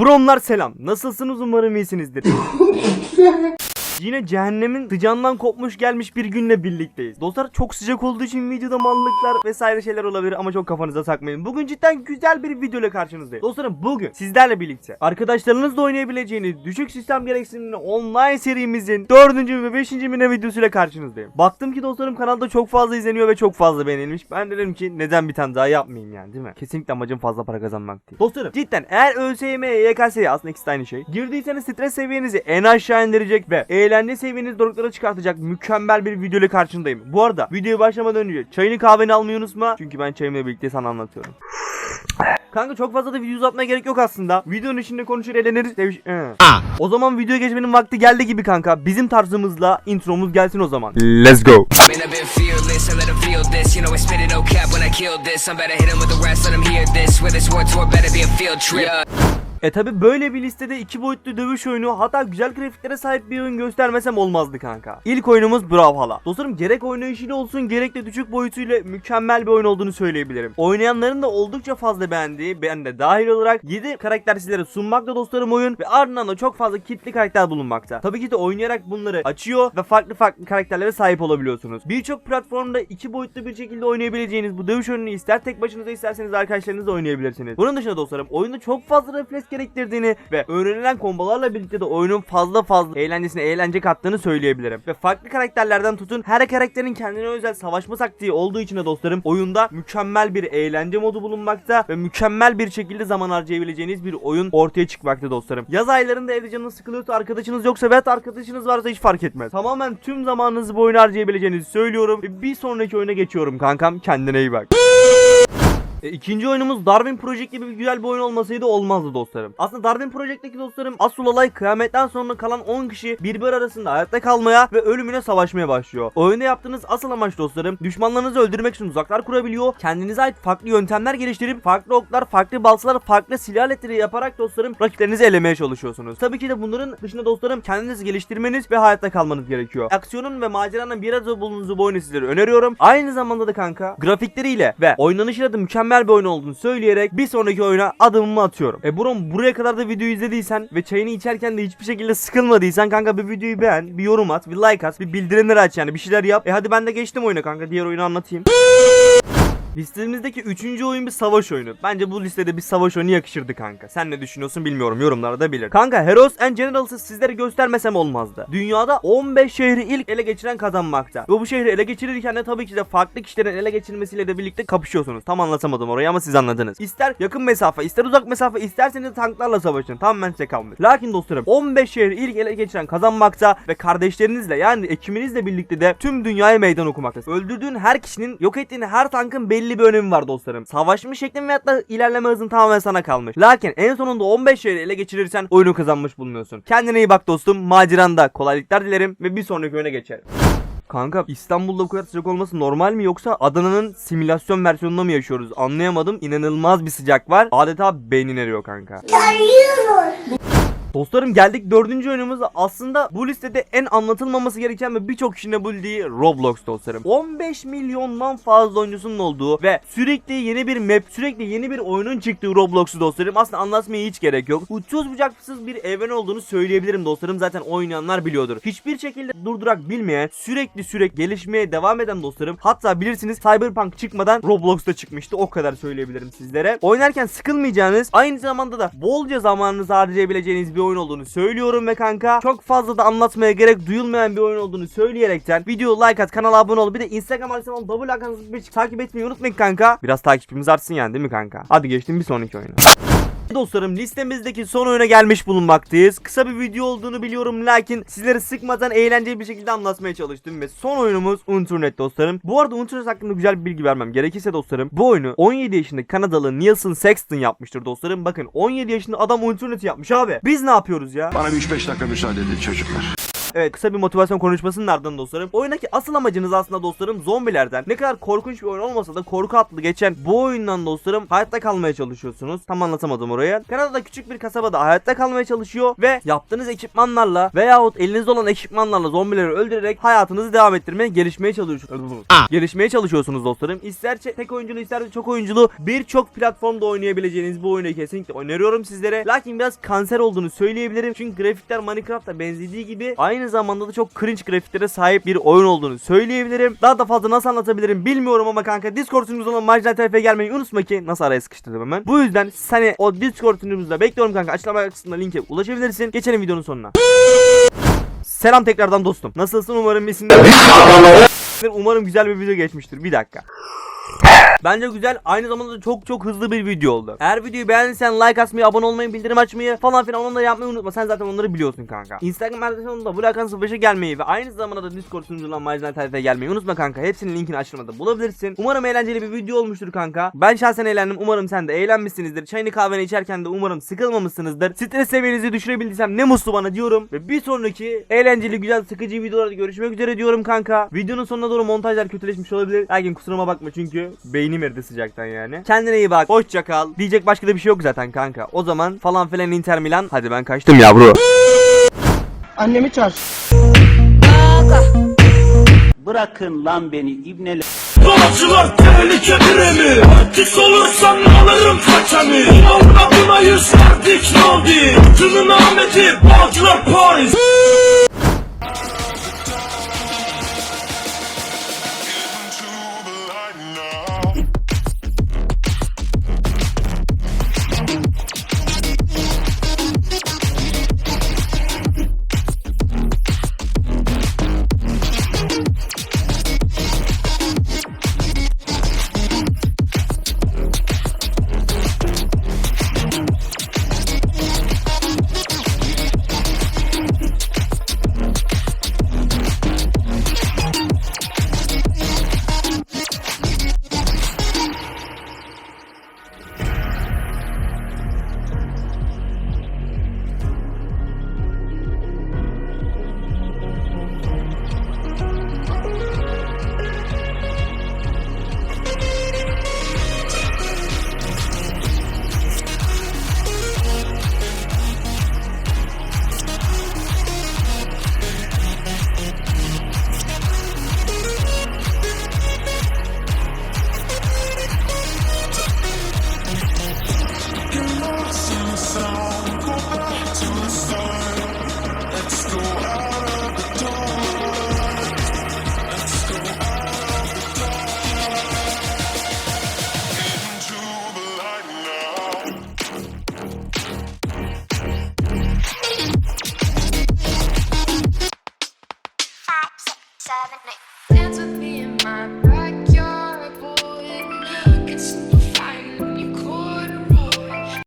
Bromlar selam. Nasılsınız umarım iyisinizdir. Yine cehennemin sıcağından kopmuş gelmiş bir günle birlikteyiz. Dostlar çok sıcak olduğu için videoda mallıklar vesaire şeyler olabilir ama çok kafanıza takmayın. Bugün cidden güzel bir video ile karşınızdayım. Dostlarım bugün sizlerle birlikte arkadaşlarınızla oynayabileceğiniz düşük sistem gereksinimli online serimizin 4. ve 5. mine videosuyla karşınızdayım. Baktım ki dostlarım kanalda çok fazla izleniyor ve çok fazla beğenilmiş. Ben dedim ki neden bir tane daha yapmayayım yani değil mi? Kesinlikle amacım fazla para kazanmak değil. Dostlarım cidden eğer ÖSYM, YKS aslında ikisi aynı şey. Girdiyseniz stres seviyenizi en aşağı indirecek ve eğlence seviyenizi doruklara çıkartacak mükemmel bir video ile karşındayım. Bu arada videoya başlamadan önce çayını kahveni almayı unutma. Çünkü ben çayımla birlikte sana anlatıyorum. Kanka çok fazla da video uzatmaya gerek yok aslında. Videonun içinde konuşur eğleniriz. Seviş... Ee. O zaman videoya geçmenin vakti geldi gibi kanka. Bizim tarzımızla intromuz gelsin o zaman. Let's go. E tabi böyle bir listede iki boyutlu dövüş oyunu hatta güzel grafiklere sahip bir oyun göstermesem olmazdı kanka. İlk oyunumuz Brawlhalla. Dostlarım gerek oynayışıyla olsun gerek de düşük boyutuyla mükemmel bir oyun olduğunu söyleyebilirim. Oynayanların da oldukça fazla beğendiği ben de dahil olarak 7 karakter sizlere sunmakta dostlarım oyun ve ardından da çok fazla kitli karakter bulunmakta. Tabii ki de oynayarak bunları açıyor ve farklı farklı karakterlere sahip olabiliyorsunuz. Birçok platformda iki boyutlu bir şekilde oynayabileceğiniz bu dövüş oyununu ister tek başınıza isterseniz arkadaşlarınızla oynayabilirsiniz. Bunun dışında dostlarım oyunda çok fazla refleks gerektirdiğini ve öğrenilen kombolarla birlikte de oyunun fazla fazla eğlencesine eğlence kattığını söyleyebilirim. Ve farklı karakterlerden tutun her karakterin kendine özel savaşma taktiği olduğu için de dostlarım oyunda mükemmel bir eğlence modu bulunmakta ve mükemmel bir şekilde zaman harcayabileceğiniz bir oyun ortaya çıkmakta dostlarım. Yaz aylarında evde canınız sıkılıyorsa arkadaşınız yoksa veya arkadaşınız varsa hiç fark etmez. Tamamen tüm zamanınızı bu oyuna harcayabileceğinizi söylüyorum bir sonraki oyuna geçiyorum kankam kendine iyi bak. E, ikinci oyunumuz Darwin Project gibi bir güzel bir oyun olmasaydı olmazdı dostlarım. Aslında Darwin Project'teki dostlarım asıl olay kıyametten sonra kalan 10 kişi birbiri arasında hayatta kalmaya ve ölümüne savaşmaya başlıyor. Oyunda yaptığınız asıl amaç dostlarım düşmanlarınızı öldürmek için uzaklar kurabiliyor. Kendinize ait farklı yöntemler geliştirip farklı oklar, farklı balsalar, farklı silah aletleri yaparak dostlarım rakiplerinizi elemeye çalışıyorsunuz. Tabii ki de bunların dışında dostlarım kendinizi geliştirmeniz ve hayatta kalmanız gerekiyor. Aksiyonun ve maceranın bir arada bulunduğunuzu bu oyunu sizlere öneriyorum. Aynı zamanda da kanka grafikleriyle ve oynanışıyla da mükemmel bir oyun olduğunu söyleyerek bir sonraki oyuna adımımı atıyorum. E Brom buraya kadar da videoyu izlediysen ve çayını içerken de hiçbir şekilde sıkılmadıysan kanka bir videoyu beğen, bir yorum at, bir like at, bir bildirimleri aç yani bir şeyler yap. E hadi ben de geçtim oyuna kanka diğer oyunu anlatayım. Listemizdeki üçüncü oyun bir savaş oyunu. Bence bu listede bir savaş oyunu yakışırdı kanka. Sen ne düşünüyorsun bilmiyorum yorumlarda bilir. Kanka Heroes and Generals'ı sizlere göstermesem olmazdı. Dünyada 15 şehri ilk ele geçiren kazanmakta. Ve bu şehri ele geçirirken de tabii ki de farklı kişilerin ele geçirmesiyle de birlikte kapışıyorsunuz. Tam anlatamadım orayı ama siz anladınız. İster yakın mesafe, ister uzak mesafe, isterseniz tanklarla savaşın. Tamamen size kalmış. Lakin dostlarım 15 şehri ilk ele geçiren kazanmakta ve kardeşlerinizle yani ekiminizle birlikte de tüm dünyaya meydan okumaktasınız. Öldürdüğün her kişinin, yok ettiğin her tankın belli bir önemi var dostlarım. Savaşma şeklin ve hatta ilerleme hızın tamamen sana kalmış. Lakin en sonunda 15 şehri ele geçirirsen oyunu kazanmış bulunuyorsun. Kendine iyi bak dostum. Maceranda kolaylıklar dilerim ve bir sonraki oyuna geçelim. Kanka İstanbul'da bu kadar sıcak olması normal mi yoksa Adana'nın simülasyon versiyonunda mı yaşıyoruz? Anlayamadım. İnanılmaz bir sıcak var. Adeta beynin eriyor kanka. Dostlarım geldik dördüncü oyunumuza aslında bu listede en anlatılmaması gereken ve birçok kişinin bildiği Roblox dostlarım. 15 milyondan fazla oyuncusunun olduğu ve sürekli yeni bir map sürekli yeni bir oyunun çıktığı Roblox'u dostlarım aslında anlatmaya hiç gerek yok. Uçsuz bucaksız bir evren olduğunu söyleyebilirim dostlarım zaten oynayanlar biliyordur. Hiçbir şekilde durdurak bilmeyen sürekli sürekli gelişmeye devam eden dostlarım hatta bilirsiniz Cyberpunk çıkmadan Roblox'ta çıkmıştı o kadar söyleyebilirim sizlere. Oynarken sıkılmayacağınız aynı zamanda da bolca zamanınızı harcayabileceğiniz bir oyun olduğunu söylüyorum ve kanka çok fazla da anlatmaya gerek duyulmayan bir oyun olduğunu söyleyerekten video like at kanala abone ol bir de Instagram adresimi double akanızı takip etmeyi unutmayın kanka. Biraz takipçimiz artsın yani değil mi kanka? Hadi geçtim bir sonraki oyuna. Dostlarım listemizdeki son oyuna gelmiş bulunmaktayız. Kısa bir video olduğunu biliyorum lakin sizleri sıkmadan eğlenceli bir şekilde anlatmaya çalıştım ve son oyunumuz Unturnet dostlarım. Bu arada Unturnet hakkında güzel bir bilgi vermem gerekirse dostlarım. Bu oyunu 17 yaşındaki Kanadalı Nielsen Sexton yapmıştır dostlarım. Bakın 17 yaşında adam Unturnet'i yapmış abi. Biz ne yapıyoruz ya? Bana bir 3-5 dakika müsaade edin çocuklar. Evet kısa bir motivasyon konuşmasının ardından dostlarım. Oyundaki asıl amacınız aslında dostlarım zombilerden. Ne kadar korkunç bir oyun olmasa da korku atlı geçen bu oyundan dostlarım hayatta kalmaya çalışıyorsunuz. Tam anlatamadım oraya. Kanada'da küçük bir kasabada hayatta kalmaya çalışıyor ve yaptığınız ekipmanlarla veyahut elinizde olan ekipmanlarla zombileri öldürerek hayatınızı devam ettirmeye gelişmeye çalışıyorsunuz. gelişmeye çalışıyorsunuz dostlarım. İster tek oyunculu ister de çok oyunculu birçok platformda oynayabileceğiniz bu oyunu kesinlikle öneriyorum sizlere. Lakin biraz kanser olduğunu söyleyebilirim. Çünkü grafikler Minecraft'a benzediği gibi aynı zamanda da çok cringe grafiklere sahip bir oyun olduğunu söyleyebilirim. Daha da fazla nasıl anlatabilirim bilmiyorum ama kanka Discord sunucumuz olan Marjinal TF'ye gelmeyi unutma ki nasıl araya sıkıştırdım hemen. Bu yüzden seni o Discord sunucumuzda bekliyorum kanka. Açıklama kısmında linke ulaşabilirsin. Geçelim videonun sonuna. Selam tekrardan dostum. Nasılsın umarım iyisindir. Umarım güzel bir video geçmiştir. Bir dakika. Bence güzel aynı zamanda da çok çok hızlı bir video oldu. Eğer videoyu beğendiysen like atmayı, abone olmayı, bildirim açmayı falan filan onları yapmayı unutma. Sen zaten onları biliyorsun kanka. Instagram adresimde Bulakan 05'e gelmeyi ve aynı zamanda da Discord sunuculan Marjinal Tayfa'ya gelmeyi unutma kanka. Hepsinin linkini açıklamada bulabilirsin. Umarım eğlenceli bir video olmuştur kanka. Ben şahsen eğlendim. Umarım sen de eğlenmişsinizdir. Çayını kahveni içerken de umarım sıkılmamışsınızdır. Stres seviyenizi düşürebildiysem ne mutlu bana diyorum. Ve bir sonraki eğlenceli, güzel, sıkıcı videolarda görüşmek üzere diyorum kanka. Videonun sonuna doğru montajlar kötüleşmiş olabilir. Lakin kusuruma bakma çünkü beynim eridi sıcaktan yani. Kendine iyi bak. Hoşça kal. Diyecek başka da bir şey yok zaten kanka. O zaman falan filan Inter Milan. Hadi ben kaçtım yavru. Annemi çağır. Bırakın lan beni ibneler. Dolapçılar tehlike birimi Artist olursam alırım kaçanı Avrupa buna yüz verdik ne oldu Tümün Ahmet'i Bağcılar Paris song.